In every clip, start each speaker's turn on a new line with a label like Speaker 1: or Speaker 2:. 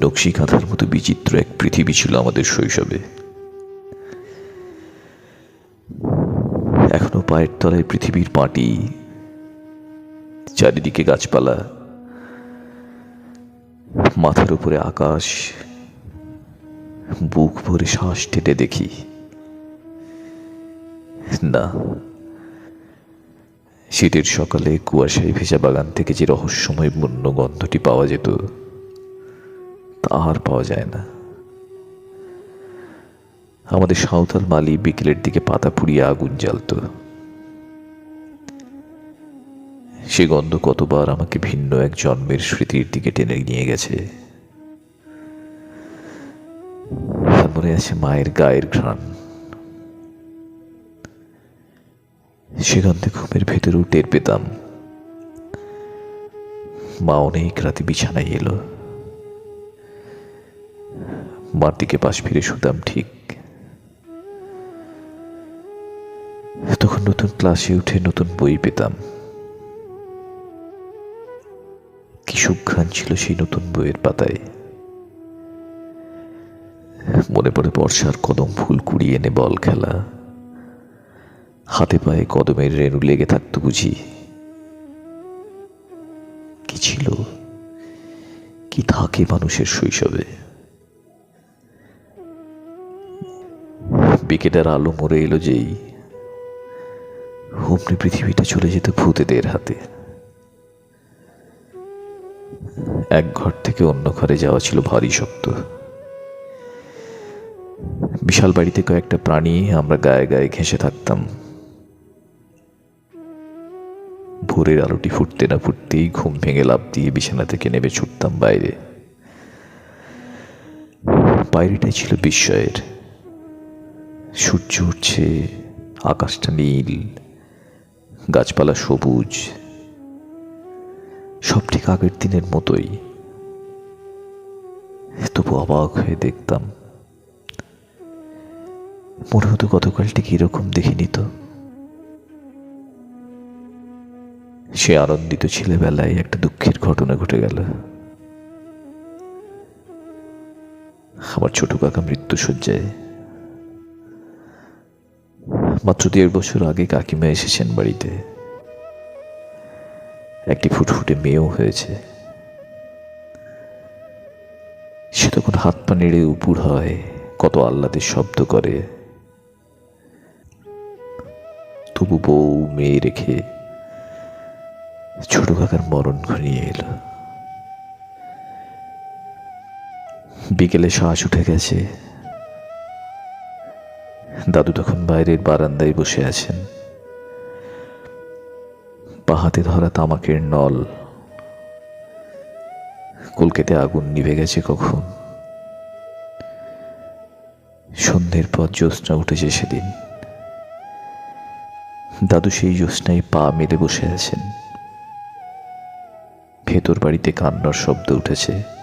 Speaker 1: নকশি কাঁথার মতো বিচিত্র এক পৃথিবী ছিল আমাদের শৈশবে। এখনও পায়ের তলায় পৃথিবীর মাটি, চারিদিকে গাছপালা, মাথার উপরে আকাশ, বুক ভরে শ্বাস টেটে দেখি। না, শীতের সকালে কুয়াশায় ভেজা বাগান থেকে যে রহস্যময় বন্য গন্ধটি পাওয়া যেত আর পাওয়া যায় না। আমাদের সাঁওতাল মালি বিকেলের দিকে পাতা পুড়িয়ে আগুন জ্বালত। সে গন্ধ কতবার আমাকে ভিন্ন এক জন্মের স্মৃতির দিকে টেনে নিয়ে গেছে। মনে আছে মায়ের গায়ের ঘ্রাণ। সে গন্ধে ঘুমের ভেতরেও টের পেতাম। মা অনেক রাতে বিছানায় এলো। মার দিকে পাশ ফিরে শুতাম ঠিক। তখন নতুন ক্লাসে উঠে নতুন বই পেতাম। কি সুঘ্রাণ ছিল সেই নতুন বইয়ের পাতায়। মনে পড়ে বর্ষার কদম ফুল কুড়িয়ে এনে বল খেলা। হাতে পায়ে কদমের রেণু লেগে থাকতো বুঝি। কি ছিল? কি থাকে মানুষের শৈশবে? বিকেটার আলো মরে এলো যেই। হুমনি পৃথিবীটা চলে যেত ভূতেদের হাতে। এক ঘর থেকে অন্য ঘরে যাওয়া ছিল ভারী শক্ত বিশাল বাড়িতে কয়েকটা প্রাণী আমরা গায়ে গায়ে ঘেঁষে থাকতাম। ভোরের আলোটি ফুটতে না ফুটতেই ঘুম ভেঙে লাভ দিয়ে বিছানা থেকে নেমে ছুটতাম বাইরে। বাইরেটাই ছিল বিস্ময়ের। সূর্য উঠছে, আকাশটা নীল, গাছপালা সবুজ। সব ঠিক আগের দিনের মতোই। তবু অবাক হয়ে দেখতাম, মনে হতো গতকাল ঠিক এরকম দেখিনি তো। সে আনন্দিত ছেলেবেলায় একটা দুঃখের ঘটনা ঘটে গেল। আমার ছোট কাকা মৃত্যু মৃত্যুসজ্জায় মাত্র দেড় বছর আগে কাকিমা এসেছেন বাড়িতে। একটি ফুটফুটে মেয়েও হয়েছে। সে তখন হাত পা নেড়ে উপুর হয়, কত আহ্লাদের শব্দ করে। তবু বউ মেয়ে রেখে ছোট কাকার মরণ ঘনিয়ে এলো। বিকেলে শ্বাস উঠে গেছে। দাদু তখন বাইরের বারান্দায় বসে আছেন। পাহাতে ধরা তামাকের নল। কলকেতে আগুন নিভে গেছে কখন? সন্ধ্যের পর জ্যোৎস্না উঠেছে সেদিন। দাদু সেই জ্যোৎস্নায় পা মেলে বসে আছেন। ভেতর বাড়িতে কান্নার শব্দ উঠেছে।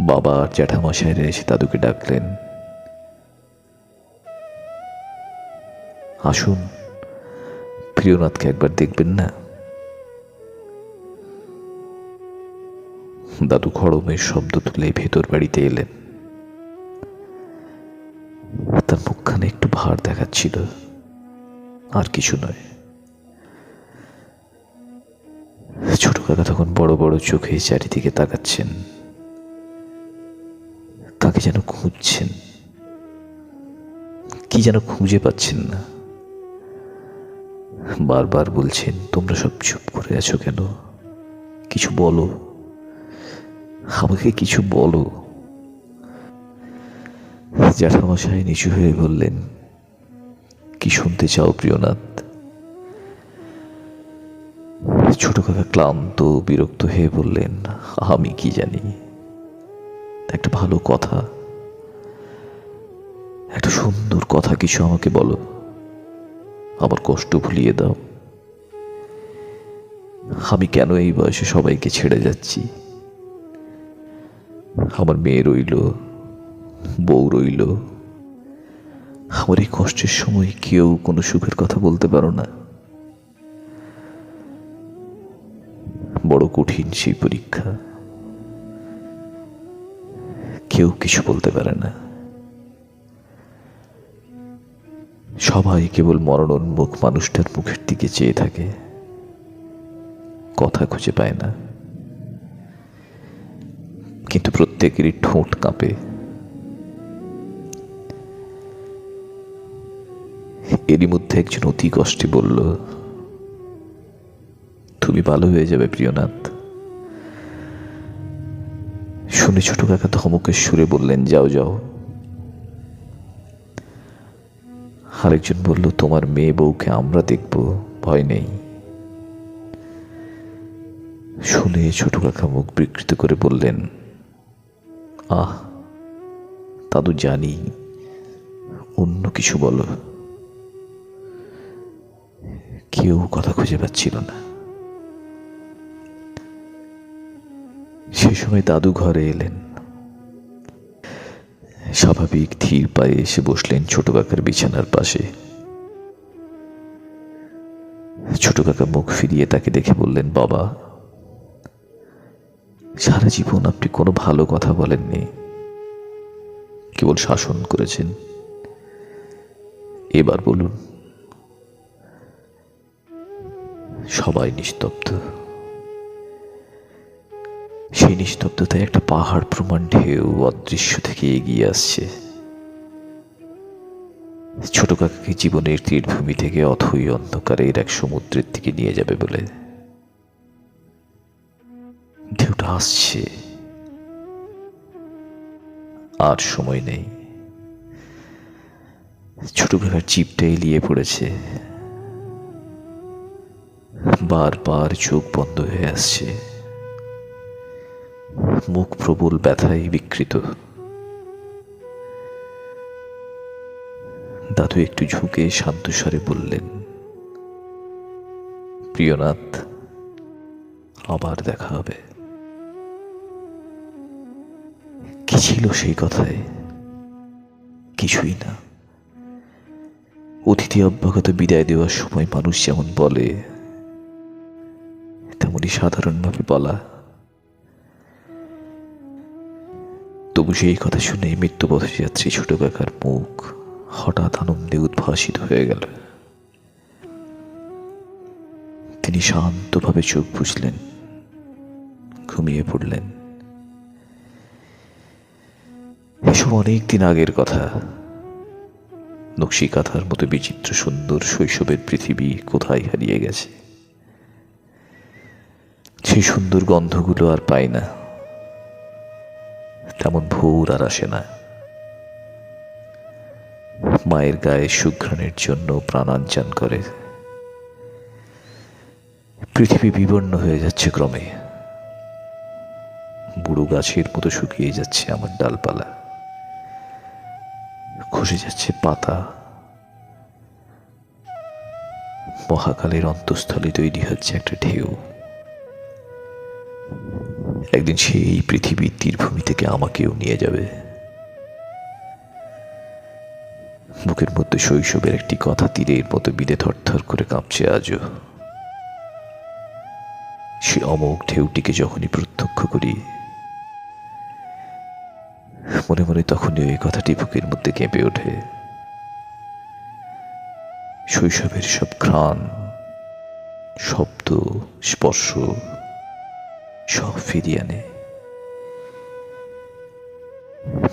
Speaker 1: বাবা আর জ্যাঠামশাইরা এসে দাদুকে ডাকলেন। আসুন, প্রিয়নাথকে একবার দেখবেন না? দাদু খড়মের শব্দ তুলে ভেতর বাড়িতে এলেন। তার মুখখানে একটু ভার দেখাচ্ছিল। আর কিছু নয়। ছোট কাকা তখন বড় বড় চোখে চারিদিকে তাকাচ্ছেন। কাকে যেন খুঁজছেন? কি যেন খুঁজে পাচ্ছেন না? বারবার বলছেন, তোমরা সব চুপ করে আছো কেন? কিছু বলো। আমাকে কিছু বলো। জ্যাঠামশাই নিচু হয়ে বললেন, কি শুনতে চাও প্রিয়নাথ? ছোট কাকা ক্লান্ত, বিরক্ত হয়ে বললেন, আমি কি জানি? একটা ভালো কথা। সুন্দর কথা কিছু আমাকে বলো। আমার কষ্ট ভুলিয়ে দাও। আমি কেন এই বয়সে সবাইকে ছেড়ে যাচ্ছি? আমার মেয়ে রইল, বউ রইল। আমার এই কষ্টের সময় কেউ কোনো সুখের কথা বলতে পারো না। বড় কঠিন সেই পরীক্ষা। কেউ কিছু বলতে পারে না। সবাই কেবল মরণোন্মুখ মানুষটার মুখের দিকে চেয়ে থাকে। কথা খুঁজে পায় না। কিন্তু প্রত্যেকেরই ঠোঁট কাঁপে। এরই মধ্যে একজন অতি কষ্টে বলল, তুমি ভালো হয়ে যাবে প্রিয়নাথ। শুনে ছোট কাকা ধমকের সুরে বললেন, যাও যাও। আরেকজন বলল, তোমার মেয়ে বউকে আমরা দেখব, ভয় নেই। শুনে ছোট কাকা মুখ বিকৃত করে বললেন, আহ দাদু জানি, অন্য কিছু বলো। কেউ কথা খুঁজে পাচ্ছিল না। সে সময় দাদু ঘরে এলেন। স্বাভাবিক ধীর পায়ে এসে বসলেন ছোট কাকার বিছানার পাশে। ছোট কাকা মুখ ফিরিয়ে তাকে দেখে বললেন, বাবা, সারা জীবন আপনি কোনো ভালো কথা বলেননি। কেবল শাসন করেছেন। এবার বলুন, সবাই নিস্তব্ধ। সেই নিস্তব্ধতায় একটা পাহাড় প্রমাণ ঢেউ অদৃশ্য থেকে এগিয়ে আসছে। ছোট কাকাকে জীবনের তীরভূমি থেকে অথই অন্ধকারের এক সমুদ্রের দিকে নিয়ে যাবে বলে। ঢেউটা আসছে। আর সময় নেই। ছোট কাকার চিপটা এলিয়ে পড়েছে। বারবার চোখ বন্ধ হয়ে আসছে। মুখ প্রবল ব্যথায় বিকৃত। দাদু একটু ঝুঁকে শান্ত স্বরে বললেন, প্রিয়নাথ, আবার দেখা হবে। কি ছিল সেই কথায়? কিছুই না। অতিথি অভ্যাগত বিদায় দেওয়ার সময় মানুষ যেমন বলে, তেমনি সাধারণভাবে বলা তবু সেই কথা শুনে মৃত্যুপথে যাত্রী ছোট কাকার মুখ হঠাৎ আনন্দে উদ্ভাসিত হয়ে গেল। তিনি শান্তভাবে চোখ বুঝলেন, ঘুমিয়ে পড়লেন। এসব অনেক দিন আগের কথা। নকশি কাঁথার মতো বিচিত্র সুন্দর শৈশবের পৃথিবী কোথায় হারিয়ে গেছে? সেই সুন্দর গন্ধগুলো আর পাই না। তেমন ভোর আর আসে না। মায়ের গায়ে সুঘ্রাণের জন্য প্রাণাঞ্চান করে। পৃথিবী বিবর্ণ হয়ে যাচ্ছে ক্রমে। বুড়ো গাছের মতো শুকিয়ে যাচ্ছে আমার ডালপালা। খসে যাচ্ছে পাতা। মহাকালের অন্তঃস্থলে তৈরি হচ্ছে একটা ঢেউ। একদিন সেই পৃথিবীর তীরভূমি থেকে আমাকেও নিয়ে যাবে। বুকের মধ্যে শৈশবের একটি কথা তীরের মতো বিদে থরথর করে কাঁপছে আজও। সে অমোক ঢেউটিকে যখনই প্রত্যক্ষ করি, মনে মনে তখনই ওই কথাটি বুকের মধ্যে কেঁপে ওঠে। শৈশবের সব ঘ্রাণ, শব্দ, স্পর্শ সব ফিরিয়ে আনে।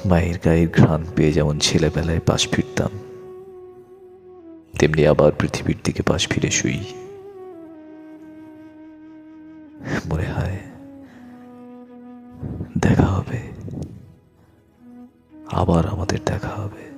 Speaker 1: মায়ের গায়ের ঘ্রাণ পেয়ে যেমন ছেলেবেলায় পাশ ফিরতাম, তেমনি আবার পৃথিবীর দিকে পাশ ফিরে শুই। মনে হয় দেখা হবে। আবার আমাদের দেখা হবে।